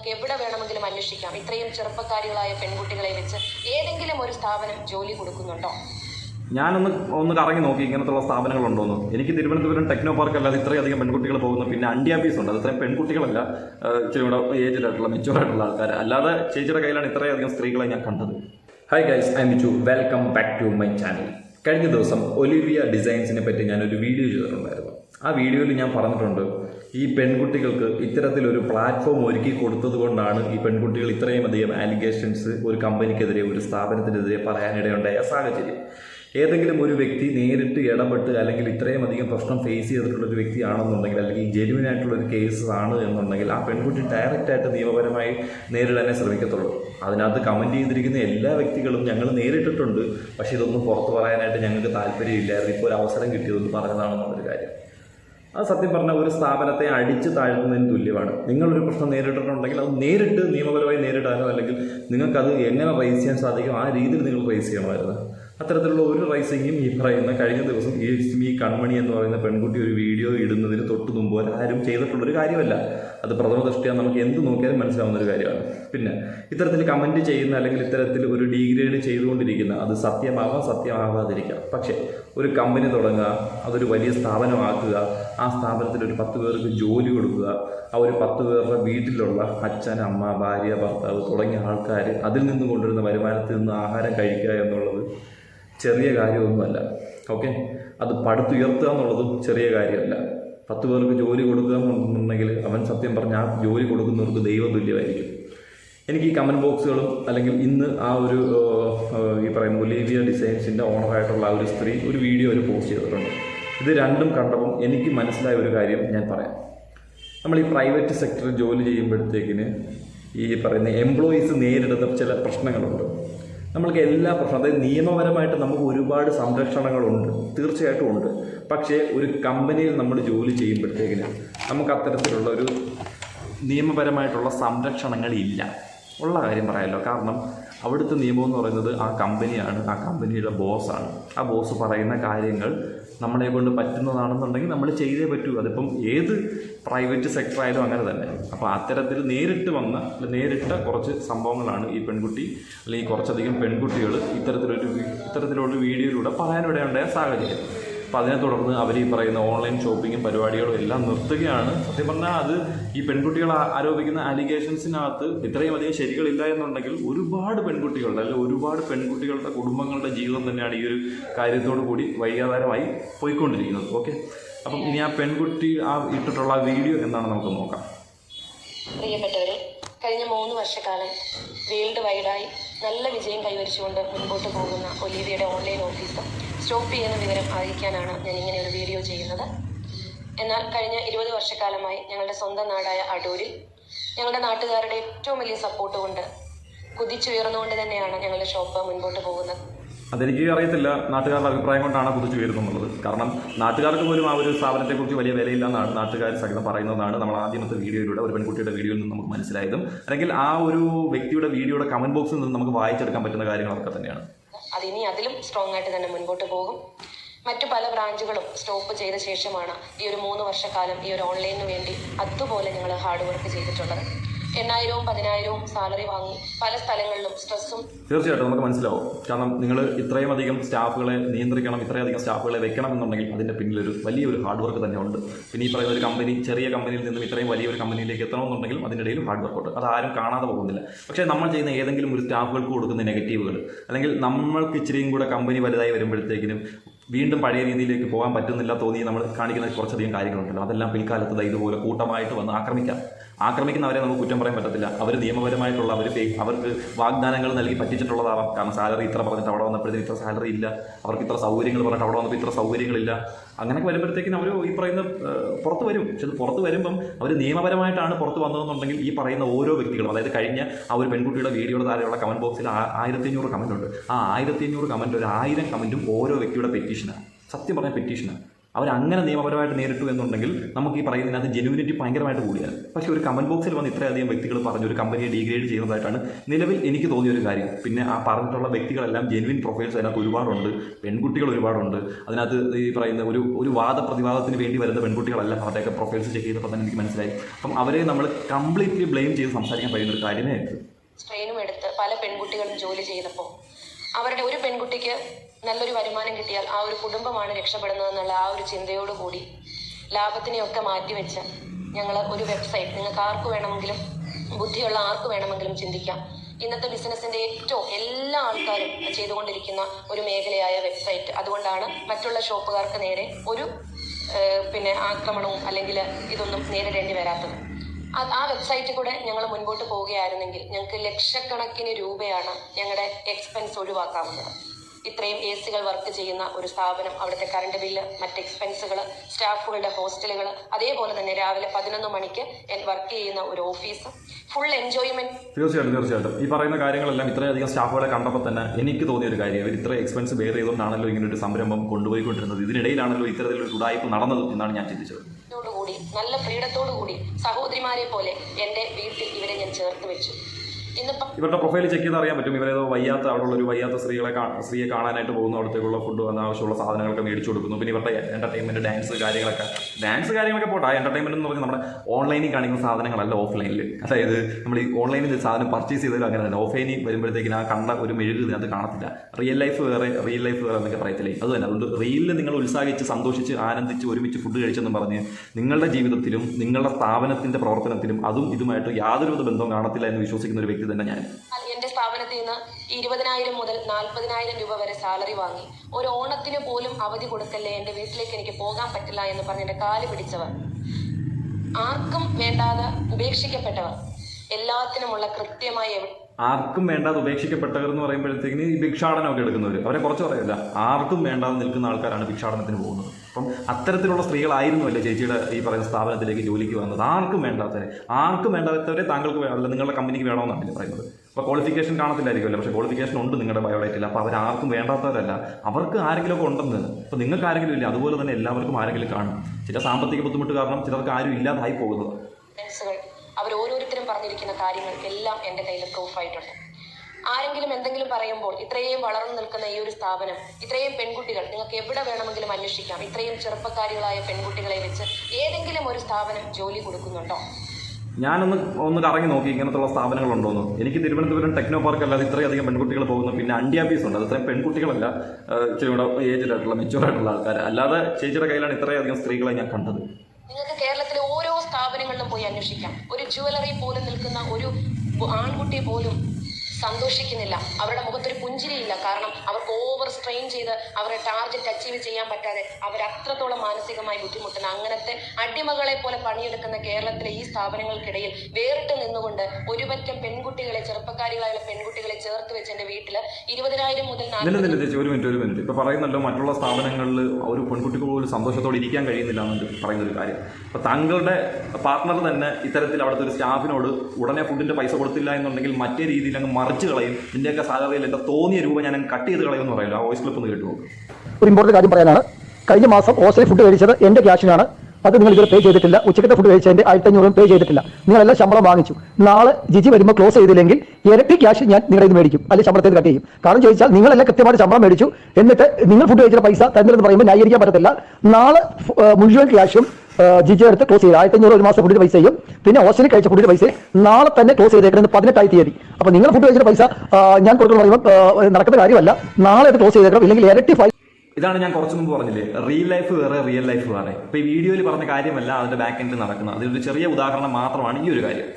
നിങ്ങൾക്ക് എവിടെ വേണമെങ്കിലും അന്വേഷിക്കാം. ഇത്രയും ചെറുപ്പക്കാരികളായ പെൺകുട്ടികളെ വെച്ച് ഏതെങ്കിലും ഒരു സ്ഥാപനം ജോലി കൊടുക്കുന്നുണ്ടോ? ഞാനൊന്ന് ഒന്ന് കറങ്ങി നോക്കി ഇങ്ങനത്തുള്ള സ്ഥാപനങ്ങളുണ്ടോന്ന്. എനിക്ക് തിരുവനന്തപുരം ടെക്നോ പാർക്ക് അല്ലാതെ ഇത്രയധികം പെൺകുട്ടികൾ പോകുന്നു പിന്നെ അണ്ടിയാബീസ് ഉണ്ട്. അത് ഇത്രയും പെൺകുട്ടികളല്ല ഇച്ചിരി കൂടെ ഏജ്ഡ് ആയിട്ടുള്ള മെച്ചൂർ ആയിട്ടുള്ള ആൾക്കാർ അല്ലാതെ ചേച്ചിയുടെ കയ്യിലാണ് ഇത്രയധികം സ്ത്രീകളെ ഞാൻ കണ്ടത്. Hi guys I Michu welcome back to my channel കഴിഞ്ഞ ദിവസം ഒലിവിയ ഡിസൈൻസിനെ പറ്റി ഞാനൊരു വീഡിയോ ചെയ്തിട്ടുണ്ടായിരുന്നു. ആ വീഡിയോയിൽ ഞാൻ പറഞ്ഞിട്ടുണ്ട് ഈ പെൺകുട്ടികൾക്ക് ഇത്തരത്തിലൊരു പ്ലാറ്റ്ഫോം ഒരുക്കി കൊടുത്തത് കൊണ്ടാണ് ഈ പെൺകുട്ടികൾ ഇത്രയും അധികം ആലിഗേഷൻസ് ഒരു കമ്പനിക്കെതിരെ ഒരു സ്ഥാപനത്തിനെതിരെ പറയാനിടയുണ്ടായ സാഹചര്യം. ഏതെങ്കിലും ഒരു വ്യക്തി നേരിട്ട് ഇടപെട്ട് അല്ലെങ്കിൽ ഇത്രയും അധികം പ്രശ്നം ഫേസ് ചെയ്തിട്ടുള്ള ഒരു വ്യക്തിയാണെന്നുണ്ടെങ്കിൽ അല്ലെങ്കിൽ ജെന്യൂൻ ആയിട്ടുള്ള ഒരു കേസ് ആണ് എന്നുണ്ടെങ്കിൽ ആ പെൺകുട്ടി ഡയറക്റ്റായിട്ട് നിയമപരമായി നേരിടാനേ ശ്രമിക്കത്തുള്ളൂ. അതിനകത്ത് കമന്റ് ചെയ്തിരിക്കുന്ന എല്ലാ വ്യക്തികളും ഞങ്ങൾ നേരിട്ടിട്ടുണ്ട് പക്ഷേ ഇതൊന്നും പുറത്ത് പറയാനായിട്ട് ഞങ്ങൾക്ക് താല്പര്യമില്ലായിരുന്നു. ഇപ്പോൾ ഒരു അവസരം കിട്ടിയതൊന്നും പറഞ്ഞതാണെന്നുള്ളൊരു കാര്യം. അത് സത്യം പറഞ്ഞ ഒരു സ്ഥാപനത്തെ അടിച്ചു താഴ്ത്തുന്നതിന് തുല്യമാണ്. നിങ്ങളൊരു പ്രശ്നം നേരിട്ടിട്ടുണ്ടെങ്കിൽ അത് നേരിട്ട് നിയമപരമായി നേരിടാനോ അല്ലെങ്കിൽ നിങ്ങൾക്കത് എങ്ങനെ റൈസ് ചെയ്യാൻ സാധിക്കും ആ രീതിയിൽ നിങ്ങൾ റൈസ് ചെയ്യണമായിരുന്നു. അത്തരത്തിലുള്ള ഒരു റൈസിങ്ങും ഈ പറയുന്ന കഴിഞ്ഞ ദിവസം ഈ ഈ കൺമണി എന്ന് പറയുന്ന പെൺകുട്ടി ഒരു വീഡിയോ ഇടുന്നതിന് തൊട്ട് മുമ്പ് വരെ ആരും ചെയ്തിട്ടുള്ളൊരു കാര്യമല്ല. അത് പ്രഥമ ദൃഷ്ടിയാൽ നമുക്ക് എന്ത് നോക്കിയാലും മനസ്സിലാവുന്ന ഒരു കാര്യമാണ്. പിന്നെ ഇത്തരത്തിൽ കമന്റ് ചെയ്യുന്ന അല്ലെങ്കിൽ ഇത്തരത്തിൽ ഒരു ഡീഗ്രേഡ് ചെയ്തുകൊണ്ടിരിക്കുന്ന അത് സത്യമാവാം സത്യമാവാതിരിക്കാം പക്ഷേ ഒരു കമ്പനി തുടങ്ങുക അതൊരു വലിയ സ്ഥാപനമാക്കുക ആ സ്ഥാപനത്തിൽ ഒരു പത്ത് പേർക്ക് ജോലി കൊടുക്കുക ആ ഒരു പത്ത് പേരുടെ വീട്ടിലുള്ള അച്ഛൻ അമ്മ ഭാര്യ ഭർത്താവ് തുടങ്ങിയ ആൾക്കാർ അതിൽ നിന്ന് കൊണ്ടുവരുന്ന വരുമാനത്തിൽ നിന്ന് ആഹാരം കഴിക്കുക എന്നുള്ളത് ചെറിയ കാര്യമൊന്നുമല്ല. ഓക്കെ അത് പടുത്തുയർത്തുക എന്നുള്ളതും ചെറിയ കാര്യമല്ല. പത്ത് പേർക്ക് ജോലി കൊടുക്കുക എന്നുണ്ടെങ്കിൽ അവൻ സത്യം പറഞ്ഞ ആ ജോലി കൊടുക്കുന്നവർക്ക് ദൈവതുല്യമായിരിക്കും. എനിക്ക് ഈ കമന്റ് ബോക്സുകളും അല്ലെങ്കിൽ ഇന്ന് ആ ഒരു ഈ പറയുന്ന ഒലീവിയ ഡിസൈൻസിന്റെ ഓണറായിട്ടുള്ള ആ ഒരു സ്ത്രീ ഒരു വീഡിയോ അവർ പോസ്റ്റ് ചെയ്തിട്ടുണ്ട്. ഇത് രണ്ടും കണ്ടപ്പം എനിക്ക് മനസ്സിലായ ഒരു കാര്യം ഞാൻ പറയാം. നമ്മൾ ഈ പ്രൈവറ്റ് സെക്ടറിൽ ജോലി ചെയ്യുമ്പോഴത്തേക്കിന് ഈ പറയുന്ന എംപ്ലോയീസ് നേരിടുന്ന ചില പ്രശ്നങ്ങളുണ്ട്. നമ്മൾക്ക് എല്ലാ പ്രശ്നം അതായത് നിയമപരമായിട്ട് നമുക്ക് ഒരുപാട് സംരക്ഷണങ്ങളുണ്ട്. തീർച്ചയായിട്ടും ഉണ്ട്. പക്ഷേ ഒരു കമ്പനിയിൽ നമ്മൾ ജോലി ചെയ്യുമ്പോഴത്തേക്കിന് നമുക്ക് അത്തരത്തിലുള്ള ഒരു നിയമപരമായിട്ടുള്ള സംരക്ഷണങ്ങളില്ല. ഉള്ള കാര്യം പറയാമല്ലോ കാരണം അവിടുത്തെ നിയമം എന്ന് പറയുന്നത് ആ കമ്പനിയാണ് ആ കമ്പനിയുടെ ബോസാണ് ആ ബോസ് പറയുന്ന കാര്യങ്ങൾ നമ്മളെ കൊണ്ട് പറ്റുന്നതാണെന്നുണ്ടെങ്കിൽ നമ്മൾ ചെയ്തേ പറ്റൂ. അതിപ്പം ഏത് പ്രൈവറ്റ് സെക്ടർ ആയാലും അങ്ങനെ തന്നെ. അപ്പോൾ അത്തരത്തിൽ നേരിട്ട് വന്ന നേരിട്ട കുറച്ച് സംഭവങ്ങളാണ് ഈ പെൺകുട്ടി അല്ലെങ്കിൽ കുറച്ചധികം പെൺകുട്ടികൾ ഇത്തരത്തിലൊരു ഇത്തരത്തിലുള്ള വീഡിയോയിലൂടെ പറയാനിടയുണ്ടായ സാഹചര്യം. അപ്പോൾ അതിനെ തുടർന്ന് അവർ ഈ പറയുന്ന ഓൺലൈൻ ഷോപ്പിങ്ങും പരിപാടികളും എല്ലാം നിർത്തുകയാണ്. സത്യം പറഞ്ഞാൽ അത് ഈ പെൺകുട്ടികൾ ആരോപിക്കുന്ന അലിഗേഷൻസിനകത്ത് ഇത്രയും അധികം ശരികളില്ല എന്നുണ്ടെങ്കിൽ ഒരുപാട് പെൺകുട്ടികളുടെ അല്ലെങ്കിൽ ഒരുപാട് പെൺകുട്ടികളുടെ കുടുംബങ്ങളുടെ ജീവിതം തന്നെയാണ് ഈ ഒരു കാര്യത്തോടു കൂടി വൈകാതാരമായി പോയിക്കൊണ്ടിരിക്കുന്നത്. ഓക്കെ അപ്പം ഇനി ആ പെൺകുട്ടി ആ ഇട്ടിട്ടുള്ള വീഡിയോ എന്താണ് നമുക്ക് നോക്കാം. പ്രിയപ്പെട്ടവരെ കഴിഞ്ഞ മൂന്ന് വർഷക്കാലം വേൾഡ് വൈഡായി നല്ല വിജയം കൈവരിച്ചുകൊണ്ട് മുൻപോട്ട് പോകുന്ന ഒലീവിയുടെ ഓൺലൈൻ ഓഫീസ് സ്റ്റോപ്പ് ചെയ്യുന്ന വിവരം അറിയിക്കാനാണ് ഞാൻ ഇങ്ങനെ ഒരു വീഡിയോ ചെയ്യുന്നത്. എന്നാൽ കഴിഞ്ഞ ഇരുപത് വർഷക്കാലമായി ഞങ്ങളുടെ സ്വന്തം നാടായ അടൂരിൽ ഞങ്ങളുടെ നാട്ടുകാരുടെ ഏറ്റവും വലിയ സപ്പോർട്ട് കൊണ്ട് കുതിച്ചുയർന്നുകൊണ്ട് തന്നെയാണ് ഞങ്ങളുടെ ഷോപ്പ് മുൻപോട്ട് പോകുന്നത്. അതെനിക്ക് അറിയത്തില്ല നാട്ടുകാരുടെ അഭിപ്രായം കൊണ്ടാണ് കുതിച്ചു വരുന്നുള്ളത് കാരണം നാട്ടുകാർക്ക് പോലും ആ ഒരു സ്ഥാപനത്തെക്കുറിച്ച് വലിയ വിലയില്ലെന്നാണ് നാട്ടുകാർ സഹിതം പറയുന്നതാണ് നമ്മൾ ആദ്യമത്തെ വീഡിയോയിലൂടെ ഒരു പെൺകുട്ടിയുടെ വീഡിയോയിൽ നിന്ന് നമുക്ക് മനസ്സിലായതും. അല്ലെങ്കിൽ ആ ഒരു വ്യക്തിയുടെ വീഡിയോയുടെ കമന്റ് ബോക്സിൽ നിന്ന് നമുക്ക് വായിച്ചെടുക്കാൻ പറ്റുന്ന കാര്യങ്ങളൊക്കെ തന്നെയാണ്. അതിനി അതിലും സ്ട്രോങ് ആയിട്ട് തന്നെ മുൻപോട്ട് പോകും. മറ്റു പല ബ്രാഞ്ചുകളും സ്റ്റോപ്പ് ചെയ്ത ശേഷമാണ് ഈ ഒരു മൂന്ന് വർഷക്കാലം ഈ ഒരു ഓൺലൈനിന് വേണ്ടി അതുപോലെ ഞങ്ങൾ ഹാർഡ് വർക്ക് ചെയ്തിട്ടുള്ളത്. എണ്ണായിരവും പതിനായിരവും സാലറി വാങ്ങി പല സ്ഥലങ്ങളിലും സ്ട്രെസ്സും തീർച്ചയായിട്ടും നമുക്ക് മനസ്സിലാവും. കാരണം നിങ്ങൾ ഇത്രയും അധികം സ്റ്റാഫുകളെ നിയന്ത്രിക്കണം ഇത്രയും അധികം സ്റ്റാഫുകളെ വെക്കണം എന്നുണ്ടെങ്കിൽ അതിന്റെ പിന്നിലൊരു വലിയൊരു ഹാർഡ് വർക്ക് തന്നെ ഉണ്ട്. പിന്നെ ഈ പറയുന്ന ഒരു കമ്പനി ചെറിയ കമ്പനിയിൽ നിന്നും ഇത്രയും വലിയൊരു കമ്പനിയിലേക്ക് എത്തണമെന്നുണ്ടെങ്കിൽ അതിനിടയിൽ ഹാർഡ് വർക്ക് ഉണ്ട്. അത് ആരും കാണാതെ പോകുന്നില്ല. പക്ഷേ നമ്മൾ ചെയ്യുന്ന ഏതെങ്കിലും ഒരു സ്റ്റാഫുകൾക്ക് കൊടുക്കുന്ന നെഗറ്റീവുകൾ അല്ലെങ്കിൽ നമ്മൾക്ക് ഇച്ചിരിയും കൂടെ കമ്പനി വലുതായി വരുമ്പോഴത്തേക്കിനും വീണ്ടും പഴയ രീതിയിലേക്ക് പോകാൻ പറ്റുന്നില്ല തോന്നി നമ്മൾ കാണിക്കുന്ന കുറച്ചധികം കാര്യങ്ങളുണ്ടല്ലോ. അതെല്ലാം പിൽക്കാലത്ത് ഇതുപോലെ കൂട്ടമായിട്ട് വന്ന് ആക്രമിക്കാം. ആക്രമിക്കുന്നവരെ നമുക്ക് കുറ്റം പറയാൻ പറ്റത്തില്ല. അവർ നിയമപരമായിട്ടുള്ള അവർ അവർക്ക് വാഗ്ദാനങ്ങൾ നൽകി പറ്റിച്ചിട്ടുള്ളതാവാം. കാരണം സാലറി ഇത്ര പറഞ്ഞിട്ട് അവിടെ വന്നപ്പോഴത്തേക്ക് ഇത്ര സാലറി ഇല്ല. അവർക്ക് ഇത്ര സൗകര്യങ്ങൾ പറഞ്ഞിട്ട് അവിടെ വന്നപ്പോൾ ഇത്ര സൗകര്യങ്ങളില്ല. അങ്ങനെയൊക്കെ വരുമ്പോഴത്തേക്കും അവർ ഈ പറയുന്ന പുറത്ത് വരും. പക്ഷെ പുറത്ത് വരുമ്പം അവർ നിയമപരമായിട്ടാണ് പുറത്ത് വന്നതെന്നുണ്ടെങ്കിൽ ഈ പറയുന്ന ഓരോ വ്യക്തികളും അതായത് കഴിഞ്ഞ ആ ഒരു പെൺകുട്ടിയുടെ വീഡിയോയുടെ താഴെയുള്ള കമന്റ് ബോക്സിൽ ആയിരത്തി അഞ്ഞൂറ് കമന്റ് ഉണ്ട്. ആ ആയിരത്തി അഞ്ഞൂറ് കമന്റ് ഒരു ആയിരം കമന്റും ഓരോ വ്യക്തിയുടെ പെറ്റീഷനാണ് സത്യം പറഞ്ഞ പെറ്റീഷനാണ് അവരങ്ങനെ നിയമപരമായിട്ട് നേരിട്ടു എന്നുണ്ടെങ്കിൽ നമുക്ക് ഈ പറയുന്നതിനകത്ത് ജെനുവിനിറ്റി ഭയങ്കരമായിട്ട് കൂടിയാണ്. പക്ഷേ ഒരു കമന്റ് ബോക്സിൽ വന്ന് ഇത്രയധികം വ്യക്തികൾ പറഞ്ഞു ഒരു കമ്പനിയെ ഡീഗ്രേഡ് ചെയ്യുന്നതായിട്ടാണ് നിലവിൽ എനിക്ക് തോന്നിയ ഒരു കാര്യം. പിന്നെ ആ പറഞ്ഞിട്ടുള്ള വ്യക്തികളെല്ലാം ജെനുവിൻ പ്രൊഫൈൽസ് അതിനകത്ത് ഒരുപാടുണ്ട് പെൺകുട്ടികൾ ഒരുപാടുണ്ട്. അതിനകത്ത് ഈ പറയുന്ന ഒരു ഒരു വാദപ്രതിവാദത്തിന് വേണ്ടി വരുന്ന പെൺകുട്ടികളല്ല അവരുടെയൊക്കെ പ്രൊഫൈൽസ് ചെക്ക് ചെയ്തപ്പോൾ തന്നെ എനിക്ക് മനസ്സിലായി. അപ്പം അവരെ നമ്മൾ കംപ്ലീറ്റ്ലി ബ്ലെയിം ചെയ്ത് സംസാരിക്കാൻ കഴിയുന്ന ഒരു കാര്യമേ സ്ട്രെയിനും എടുത്ത് പല പെൺകുട്ടികളും ജോലി ചെയ്തപ്പോൾ അവരുടെ ഒരു പെൺകുട്ടിക്ക് നല്ലൊരു വരുമാനം കിട്ടിയാൽ ആ ഒരു കുടുംബമാണ് രക്ഷപ്പെടുന്നതെന്നുള്ള ആ ഒരു ചിന്തയോടുകൂടി ലാഭത്തിനെയൊക്കെ മാറ്റിവെച്ച് ഞങ്ങൾ ഒരു വെബ്സൈറ്റ് നിങ്ങൾക്ക് ആർക്ക് വേണമെങ്കിലും ബുദ്ധിയുള്ള ആർക്ക് വേണമെങ്കിലും ചിന്തിക്കാം. ഇന്നത്തെ ബിസിനസിന്റെ ഏറ്റവും എല്ലാ ആൾക്കാരും ചെയ്തുകൊണ്ടിരിക്കുന്ന ഒരു മേഖലയായ വെബ്സൈറ്റ് അതുകൊണ്ടാണ് മറ്റുള്ള ഷോപ്പുകാർക്ക് നേരെ ഒരു പിന്നെ ആക്രമണവും അല്ലെങ്കിൽ ഇതൊന്നും നേരിടേണ്ടി വരാത്തത്. ആ വെബ്സൈറ്റിൽ കൂടെ ഞങ്ങൾ മുൻപോട്ട് പോവുകയായിരുന്നെങ്കിൽ ഞങ്ങൾക്ക് ലക്ഷക്കണക്കിന് രൂപയാണ് ഞങ്ങളുടെ എക്സ്പെൻസ് ഒഴിവാക്കാവുന്നത്. ഇത്രയും എ സികൾ വർക്ക് ചെയ്യുന്ന ഒരു സ്ഥാപനം അവിടുത്തെ കറണ്ട് ബില്ല് മറ്റ് എക്സ്പെൻസുകൾ സ്റ്റാഫുകളുടെ ഹോസ്റ്റലുകൾ അതേപോലെ തന്നെ രാവിലെ പതിനൊന്ന് മണിക്ക് വർക്ക് ചെയ്യുന്ന ഒരു ഓഫീസ് ഫുൾ എൻജോയ്മെന്റ് തീർച്ചയായിട്ടും തീർച്ചയായിട്ടും. ഈ പറയുന്ന കാര്യങ്ങളെല്ലാം ഇത്രയധികം സ്റ്റാഫുകളെ കണ്ടപ്പോൾ തന്നെ എനിക്ക് തോന്നിയ ഒരു കാര്യം. ഇവർ ഇത്ര എക്സ്പെൻസ് ബെയർ ചെയ്തുകൊണ്ടാണല്ലോ ഇങ്ങനെ ഒരു സംരംഭം കൊണ്ടുപോയിക്കൊണ്ടിരുന്നത്. ഇതിനിടയിലാണല്ലോ ഇത്തരത്തിലൊരു ഉടായ്പ നടന്നത് എന്നാണ് ഞാൻ ചിന്തിച്ചത്. കൂടി നല്ല ഫ്രീഡത്തോടു കൂടി സഹോദരിമാരെ പോലെ എന്റെ വീട്ടിൽ ഇവരെ ഞാൻ ചേർത്ത് വെച്ചു. ഇവരുടെ പ്രൊഫൈൽ ചെക്ക് ചെയ്ത് അറിയാൻ പറ്റും. ഇവരേതോ വയ്യാത്ത അവിടെയുള്ള ഒരു വയ്യാത്ത സ്ത്രീകളെ സ്ത്രീയെ കാണാനായിട്ട് പോകുന്നു അവിടത്തേക്കുള്ള ഫുഡ് ആവശ്യമുള്ള സാധനങ്ങളൊക്കെ മേടിച്ചു കൊടുക്കുന്നു. പിന്നെ ഇവരുടെ എന്റർടൈൻമെന്റ് ഡാൻസ് കാര്യങ്ങളൊക്കെ. ഡാൻസ് കാര്യങ്ങളൊക്കെ പോട്ടെ. എന്റർടൈൻമെന്റ് എന്ന് പറഞ്ഞാൽ നമ്മുടെ ഓൺലൈനിൽ കാണിക്കുന്ന സാധനങ്ങളല്ല ഓഫ്ലൈനിൽ അതായത് നമ്മൾ ഈ ഓൺലൈനിൽ സാധനം പർച്ചേസ് ചെയ്തതിലും അങ്ങനെ തന്നെ. ഓഫ്ലൈനിൽ വരുമ്പോഴത്തേക്കും ആ കണ്ട ഒരു മെഴുക് ഇതിനകത്ത് കാണത്തില്ല. റിയൽ ലൈഫ് വേറെ റിയൽ ലൈഫ് വേറെ എന്നൊക്കെ പറയത്തില്ലേ? അത് തന്നെ. അതുകൊണ്ട് റീലിൽ നിങ്ങൾ ഉത്സാഹിച്ച് സന്തോഷിച്ച് ആനന്ദിച്ച് ഒരുമിച്ച് ഫുഡ് കഴിച്ചെന്ന് പറഞ്ഞ് നിങ്ങളുടെ ജീവിതത്തിലും നിങ്ങളുടെ സ്ഥാപനത്തിന്റെ പ്രവർത്തനത്തിലും അതും ഇതുമായിട്ട് യാതൊരുവിധ ബന്ധവും കാണത്തില്ല എന്ന് വിശ്വസിക്കുന്ന ഒരു വ്യക്തി തന്നെ ഞാൻ. എന്റെ സ്ഥാപനത്തിൽ നിന്ന് ഇരുപതിനായിരം മുതൽ നാൽപ്പതിനായിരം രൂപ വരെ സാലറി വാങ്ങി. ഒരു ഓണത്തിന് പോലും അവധി കൊടുക്കല്ലേ എന്റെ വീട്ടിലേക്ക് എനിക്ക് പോകാൻ പറ്റില്ല എന്ന് പറഞ്ഞ് എന്റെ കാൽ പിടിച്ചവർ. ആർക്കും വേണ്ടാതെ ഉപേക്ഷിക്കപ്പെട്ടവർ. എല്ലാത്തിനുമുള്ള കൃത്യമായ ആർക്കും വേണ്ടാതെ ഉപേക്ഷിക്കപ്പെട്ടവർ എന്ന് പറയുമ്പോഴത്തേക്കിന് ഈ ഭിക്ഷാടനമൊക്കെ എടുക്കുന്നവർ അവരെ കുറച്ച് പറയില്ല. ആർക്കും വേണ്ടാതെ നിൽക്കുന്ന ആൾക്കാരാണ് ഭിക്ഷാടനത്തിന് പോകുന്നത്. അപ്പം അത്തരത്തിലുള്ള സ്ത്രീകളായിരുന്നു അല്ലേ ചേച്ചിയുടെ ഈ പറയുന്ന സ്ഥാപനത്തിലേക്ക് ജോലിക്ക് വന്നത്? ആർക്കും വേണ്ടാത്തവരെ. ആർക്കും വേണ്ടാത്തവരെ താങ്കൾക്ക് അല്ല നിങ്ങളുടെ കമ്പനിക്ക് വേണമെന്നാണ് പറയുന്നത്. അപ്പോൾ ക്വാളിഫിക്കേഷൻ കാണത്തില്ലായിരിക്കുമല്ലോ? പക്ഷേ ക്വാളിഫിക്കേഷൻ ഉണ്ട് നിങ്ങളുടെ ബയോഡേറ്റിൽ അപ്പോൾ അവർ ആർക്കും വേണ്ടാത്തവരല്ല. അവർക്ക് ആരെങ്കിലുമൊക്കെ ഉണ്ടെന്ന്. അപ്പോൾ നിങ്ങൾക്ക് ആരെങ്കിലും ഇല്ല? അതുപോലെ തന്നെ എല്ലാവർക്കും ആരെങ്കിലും കാണും. ചില സാമ്പത്തിക ബുദ്ധിമുട്ട് കാരണം ചിലർക്ക് ആരും ഇല്ലാതായി പോകുന്നത്. അവർ ഓരോരുത്തരും പറഞ്ഞിരിക്കുന്ന കാര്യങ്ങൾ എല്ലാം എന്റെ കയ്യിൽ പ്രൂഫായിട്ടുണ്ട് ആരെങ്കിലും എന്തെങ്കിലും പറയുമ്പോൾ ഇത്രയും വളർന്നു നിൽക്കുന്ന ഈ ഒരു സ്ഥാപനം ഇത്രയും പെൺകുട്ടികൾ നിങ്ങൾക്ക് എവിടെ വേണമെങ്കിലും അന്വേഷിക്കാം. ഇത്രയും ചെറുപ്പക്കാരികളായ പെൺകുട്ടികളെ വെച്ച് ഏതെങ്കിലും ഒരു സ്ഥാപനം ജോലി കൊടുക്കുന്നുണ്ടോ? ഞാനൊന്ന് ഒന്ന് കറങ്ങി നോക്കി ഇങ്ങനത്തുള്ള സ്ഥാപനങ്ങളുണ്ടോന്ന്. എനിക്ക് തിരുവനന്തപുരം ടെക്നോ പാർക്ക് അല്ലാതെ ഇത്രയധികം പെൺകുട്ടികൾ പോകുന്നു. പിന്നെ അണ്ടിയാബീസ് ഉണ്ട്. അത് ഇത്രയും പെൺകുട്ടികളല്ല. ഏഹ് ഇച്ചിരി കൂടെ ഏജ്ഡ് ആയിട്ടുള്ള മെച്ചുവർ ആയിട്ടുള്ള ആൾക്കാർ. അല്ലാതെ ചേച്ചിയുടെ കയ്യിലാണ് ഇത്രയധികം സ്ത്രീകളെ ഞാൻ കണ്ടത്. നിങ്ങൾക്ക് കേരളത്തിലെ ഓരോ സ്ഥാപനങ്ങളിലും പോയി അന്വേഷിക്കാം. ഒരു ജുവലറി പോലും നിൽക്കുന്ന ഒരു ആൺകുട്ടിയെ പോലും സന്തോഷിക്കുന്നില്ല. അവരുടെ മുഖത്തൊരു പുഞ്ചിരിയില്ല. കാരണം അവർക്ക് ഓവർ സ്ട്രെയിൻ ചെയ്ത് അവരുടെ ടാർഗറ്റ് അച്ചീവ് ചെയ്യാൻ പറ്റാതെ അവർ അത്രത്തോളം മാനസികമായി ബുദ്ധിമുട്ടുന്ന അങ്ങനത്തെ അടിമകളെ പോലെ പണിയെടുക്കുന്ന കേരളത്തിലെ ഈ സ്ഥാപനങ്ങൾക്കിടയിൽ വേറിട്ട് നിന്നുകൊണ്ട് ഒരുപറ്റം പെൺകുട്ടികളെ ചെറുപ്പക്കാരികളായുള്ള പെൺകുട്ടികളെ ചേർത്ത് വെച്ച് എന്റെ വീട്ടിൽ ഇരുപതിനായിരം മുതൽ ഒരു മിനിറ്റ് ഒരു മിനിറ്റ്. ഇപ്പൊ പറയുന്നല്ലോ മറ്റുള്ള സ്ഥാപനങ്ങളിൽ ഒരു പെൺകുട്ടിക്ക് പോലും സന്തോഷത്തോടെ ഇരിക്കാൻ കഴിയുന്നില്ല എന്ന് പറയുന്ന ഒരു കാര്യം. അപ്പൊ താങ്കളുടെ പാർട്ട്ണർ തന്നെ ഇത്തരത്തിൽ അവിടുത്തെ ഒരു സ്റ്റാഫിനോട് ഉടനെ ഫുഡിന്റെ പൈസ കൊടുത്തില്ല എന്നുണ്ടെങ്കിൽ മറ്റേ രീതിയിൽ അങ്ങ് മറിച്ച് കളയും. നിന്റെയൊക്കെ സാലറിയിൽ എന്റെ തോന്നിയ രൂപ ഞാൻ കട്ട് ചെയ്ത് കളയും എന്ന് പറയുമല്ലോ ആ വോയിസ് ക്ലിപ്പ് ഒന്ന് കേട്ടു ഒരു ഇമ്പോർട്ടന്റ് കാര്യം പറയാനാണ്. കഴിഞ്ഞ മാസം ഹോസ്റ്റലിൽ ഫുഡ് കഴിച്ചത് എന്റെ ക്യാഷിനാണ് അത് നിങ്ങൾ ഇതുവരെ പേ ചെയ്തിട്ടില്ല. ഉച്ചക്കത്തെ ഫുഡ് കഴിച്ചതിന്റെ ആയിരത്തഞ്ഞൂറും പേ ചെയ്തിട്ടില്ല. നിങ്ങളെല്ലാം ശമ്പളം വാങ്ങിച്ചു. നാളെ ജിജി വരുമ്പോൾ ക്ലോസ് ചെയ്തില്ലെങ്കിൽ ഇരട്ടി ക്യാഷ് ഞാൻ നിങ്ങളുടെ ഇത് മേടിക്കും. അല്ലെങ്കിൽ ശമ്പളത്തിൽ കട്ട് ചെയ്യും. കാരണം ചോദിച്ചാൽ നിങ്ങളെല്ലാം കൃത്യമായിട്ട് ശമ്പളം മേടിച്ചു. എന്നിട്ട് നിങ്ങൾ ഫുഡ് കഴിച്ച പൈസ തന്നില്ലെന്ന് പറയുമ്പോൾ ന്യായീകരിക്കാൻ പറ്റത്തില്ല. നാളെ മുഴുവൻ ക്യാഷും ജിജി എടുത്ത് ക്ലോസ് ചെയ്ത്. ആയിരത്തി അഞ്ഞൂറ് ഒരു മാസം ഫുഡിന്റെ പൈസയും പിന്നെ ഹോസ്റ്റലിൽ കഴിച്ച ഫുഡിന്റെ പൈസ നാളെ തന്നെ ക്ലോസ് ചെയ്തേക്കുന്നത് പതിനെട്ടായി തീയതി അപ്പൊ നിങ്ങൾ ഫുഡ് കഴിച്ച പൈസ ഞാൻ കൊടുക്കുന്ന പറയുമ്പോൾ നടക്കുന്ന കാര്യമല്ല. നാളെ അത് ക്ലോസ് ചെയ്തേക്കണം. ഇല്ലെങ്കിൽ ഇരട്ടി ഫൈൻ ഇതാണ് ഞാൻ കുറച്ച് മുമ്പ് പറഞ്ഞില്ലേ? റിയൽ ലൈഫ് വേറെ റിയൽ ലൈഫ് വേറെ. ഇപ്പൊ ഈ വീഡിയോയിൽ പറഞ്ഞ കാര്യമല്ല അതിന്റെ ബാക്ക് എൻഡ് നടക്കുന്നത്. അതിലൊരു ചെറിയ ഉദാഹരണം മാത്രമാണ് ഈ ഒരു കാര്യം.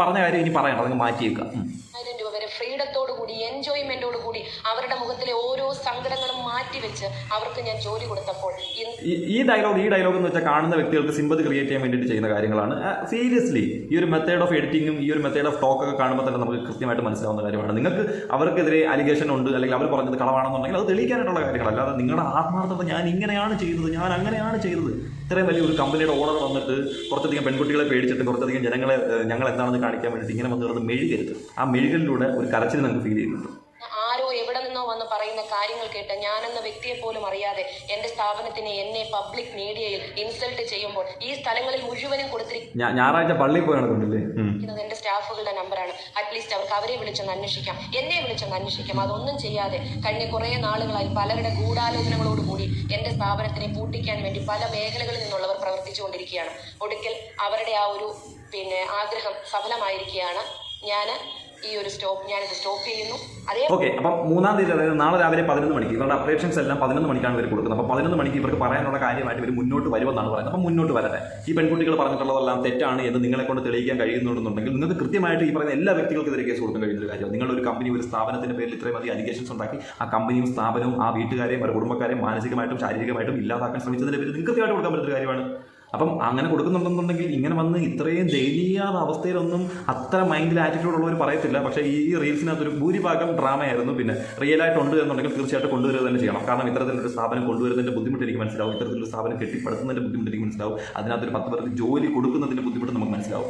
പറഞ്ഞ കാര്യം ഇനി പറയണം അതങ്ങ് മാറ്റിയേക്കാം. വരെ എൻജോയ്മെന്റോടു കൂടി അവരുടെ മുഖത്തിലെ ഓരോ സങ്കടങ്ങളും മാറ്റിവെച്ച് അവർക്ക് ഞാൻ ജോലി കൊടുത്തപ്പോൾ ഈ- ഡയലോഗ് ഈ ഡയലോഗ് എന്ന് വെച്ചാൽ കാണുന്ന വ്യക്തികൾക്ക് സിമ്പതി ക്രിയേറ്റ് ചെയ്യാൻ വേണ്ടിയിട്ട് ചെയ്യുന്ന കാര്യങ്ങളാണ്. സീരിയസ്ലി ഈ ഒരു മെത്തേഡ് ഓഫ് എഡിറ്റിംഗും ഈ ഒരു മെത്തേഡ് ഓഫ് ടോക്ക് ഒക്കെ കാണുമ്പോൾ തന്നെ നമുക്ക് കൃത്യമായിട്ട് മനസ്സിലാവുന്ന കാര്യമാണ്. നിങ്ങൾക്ക് അവർക്കെതിരെ അലിഗേഷൻ ഉണ്ട് അല്ലെങ്കിൽ അവർ പറഞ്ഞത് കളവാണെന്നുണ്ടെങ്കിൽ അത് തെളിയിക്കാനായിട്ടുള്ള കാര്യങ്ങൾ അല്ലാതെ നിങ്ങളുടെ ആത്മാർത്ഥത ഞാൻ ഇങ്ങനെയാണ് ചെയ്തത് ഞാൻ അങ്ങനെയാണ് ചെയ്തത്. ഇത്രയും വലിയ ഒരു കമ്പനിയുടെ ഓണർ വന്നിട്ട് കുറച്ചധികം പെൺകുട്ടികളെ പേടിച്ചിട്ട് കുറച്ചധികം ജനങ്ങളെ ഞങ്ങൾ എന്താണെന്ന് കാണിക്കാൻ വേണ്ടിയിട്ട് ഇങ്ങനെ വന്ന് കിടന്ന് മെഴുകരുത്. ആ മെഴുകലിലൂടെ ഒരു കരച്ചിൽ നമുക്ക് ഫീൽ ചെയ്യുന്നുണ്ട് ആരോ എവിടെ നിന്നോ വന്ന് പറയുന്നത് പറയുന്ന കാര്യങ്ങൾ കേട്ട് ഞാനെന്ന വ്യക്തിയെ പോലും അറിയാതെ എന്റെ സ്ഥാപനത്തിനെ എന്നെ പബ്ലിക് മീഡിയയിൽ ഇൻസൾട്ട് ചെയ്യുമ്പോൾ ഈ സ്ഥലങ്ങളിൽ മുഴുവനും കൊടുത്തിരിക്കുന്നത് ഞായറാഴ്ച പള്ളിയിൽ പോയി നടക്കുന്നില്ലേ ഉം. എന്റെ സ്റ്റാഫുകളുടെ നമ്പറാണ് അറ്റ്ലീസ്റ്റ് അവർക്ക് അവരെ വിളിച്ചൊന്ന് അന്വേഷിക്കാം. എന്നെ വിളിച്ചൊന്ന് അന്വേഷിക്കാം. അതൊന്നും ചെയ്യാതെ കഴിഞ്ഞ കുറെ നാളുകളായി പലരുടെ ഗൂഢാലോചനകളോടുകൂടി എന്റെ സ്ഥാപനത്തിനെ പൂട്ടിക്കാൻ വേണ്ടി പല മേഖലകളിൽ നിന്നുള്ളവർ പ്രവർത്തിച്ചുകൊണ്ടിരിക്കുകയാണ്. ഒടുക്കൽ അവരുടെ ആ ഒരു പിന്നെ ആഗ്രഹം സഫലമായിരിക്കുകയാണ്. ഞാൻ സ്റ്റോപ്പ് ചെയ്യുന്നു. അതേ ഓക്കെ അപ്പം മൂന്നാം തീയതി അതായത് നാളെ രാവിലെ പതിനൊന്ന് മണിക്ക് ഇവരുടെ അപ്ഡേഷൻസ് എല്ലാം പതിനൊന്ന് മണിക്കാണ് ഇവർ കൊടുക്കുന്നത്. അപ്പോൾ പതിനൊന്ന് മണിക്ക് ഇവർക്ക് പറയാനുള്ള കാര്യമായിട്ട് ഇവർ മുന്നോട്ട് വരുമെന്നാണ് പറയുന്നത്. അപ്പം മുന്നോട്ട് വരട്ടെ. ഈ പെൺകുട്ടികൾ പറഞ്ഞിട്ടുള്ളതെല്ലാം തെറ്റാണ് എന്ന് നിങ്ങളെ കൊണ്ട് തെളിയിക്കാൻ കഴിയുന്നുണ്ടെന്നുണ്ടെങ്കിൽ നിങ്ങൾക്ക് കൃത്യമായിട്ട് ഈ പറയുന്ന എല്ലാ വ്യക്തികൾക്കെതിരെ കേസ് കൊടുക്കാൻ കഴിയുന്ന ഒരു കാര്യം നിങ്ങളുടെ ഒരു കമ്പനി ഒരു സ്ഥാപനത്തിന്റെ പേരിൽ ഇത്രയും അധികം അലിഗേഷൻസ് ഉണ്ടാക്കി ആ കമ്പനിയും സ്ഥാപനവും ആ വീട്ടുകാരെയും അവരുടെ കുടുംബക്കാരെയും മാനസികമായിട്ടും ശാരീരികമായിട്ടും ഇല്ലാതാക്കാൻ ശ്രമിച്ചതിന്റെ പേരിൽ നിങ്ങൾക്ക് കൃത്യമായിട്ട് കൊടുക്കാൻ പറ്റുന്ന കാര്യമാണ്. അപ്പം അങ്ങനെ കൊടുക്കുന്നുണ്ടെന്നുണ്ടെങ്കിൽ ഇങ്ങനെ വന്ന് ഇത്രയും ദയനീയാത അവസ്ഥയിലൊന്നും അത്ര മൈൻഡിൽ ആറ്റിറ്റ്യൂഡ് ഉള്ളവർ പറയത്തില്ല. പക്ഷേ ഈ റീൽസിനകത്തൊരു ഭൂരിഭാഗം ഡ്രാമയായിരുന്നു. പിന്നെ റിയൽ ആയിട്ട് ഉണ്ട് എന്നുണ്ടെങ്കിൽ തീർച്ചയായിട്ടും കൊണ്ടുവരിക തന്നെ ചെയ്യണം. കാരണം ഇത്തരത്തിലൊരു സ്ഥാപനം കൊണ്ടുവരുന്നതിന്റെ ബുദ്ധിമുട്ട് എനിക്ക് മനസ്സിലാവും. ഇത്തരത്തിലൊരു സ്ഥാപനം കെട്ടിപ്പടുക്കുന്നതിന്റെ ബുദ്ധിമുട്ട് എനിക്ക് മനസ്സിലാവും. അതിനകത്തൊരു പത്ത് പേർക്ക് ജോലി കൊടുക്കുന്നതിന്റെ ബുദ്ധിമുട്ട് നമുക്ക് മനസ്സിലാവും.